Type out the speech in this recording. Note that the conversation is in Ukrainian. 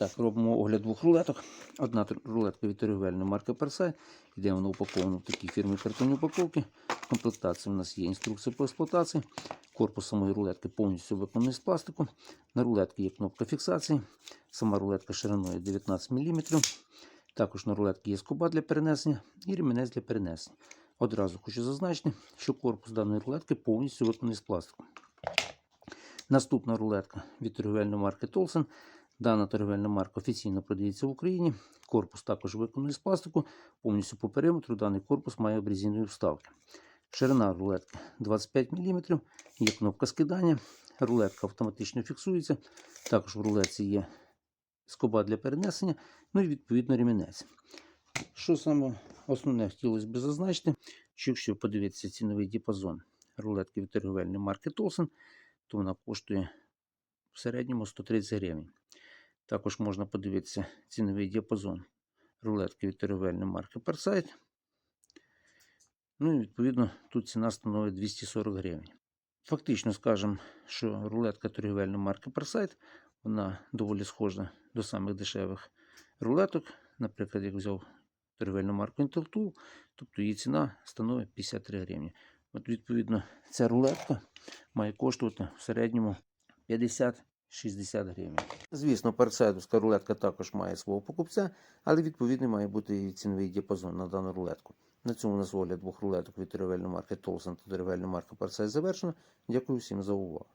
Так, робимо огляд двох рулеток. Одна рулетка від торгівельної марки Персай. Йде вона упакована в такій фірмі картонні упаковки. В комплектації у нас є інструкція по експлуатації. Корпус самої рулетки повністю виконаний з пластику. На рулетці є кнопка фіксації. Сама рулетка шириною 19 мм. Також на рулетці є скоба для перенесення і ремінець для перенесення. Одразу хочу зазначити, що корпус даної рулетки повністю виконаний з пластику. Наступна рулетка від торгівельної марки Толсен. Дана торгівельна марка офіційно продається в Україні. Корпус також виконаний з пластику. Повністю по периметру даний корпус має обрізійні вставки. Ширина рулетки 25 мм. Є кнопка скидання. Рулетка автоматично фіксується. Також в рулетці є скоба для перенесення, ну і відповідно ремінець. Що саме основне хотілося б зазначити, що якщо подивитися ціновий діапазон рулетки від торгівельної марки Толсен, то вона коштує в середньому 130 гривень. Також можна подивитися ціновий діапазон рулетки від торгівельної марки Persight. Ну і відповідно тут ціна становить 240 гривень. Фактично скажемо, що рулетка торгівельної марки Persight, вона доволі схожа до самих дешевих рулеток. Наприклад, як взяв торгівельну марку Intel тобто її ціна становить 53 гривні. От відповідно ця рулетка має коштувати в середньому 50-60 гривень. Звісно, персайдовська рулетка також має свого покупця, але відповідний має бути і ціновий діапазон на дану рулетку. На цьому у нас огляд двох рулеток від торгівельної марки Толсен та торгівельної марки Персай завершено. Дякую всім за увагу.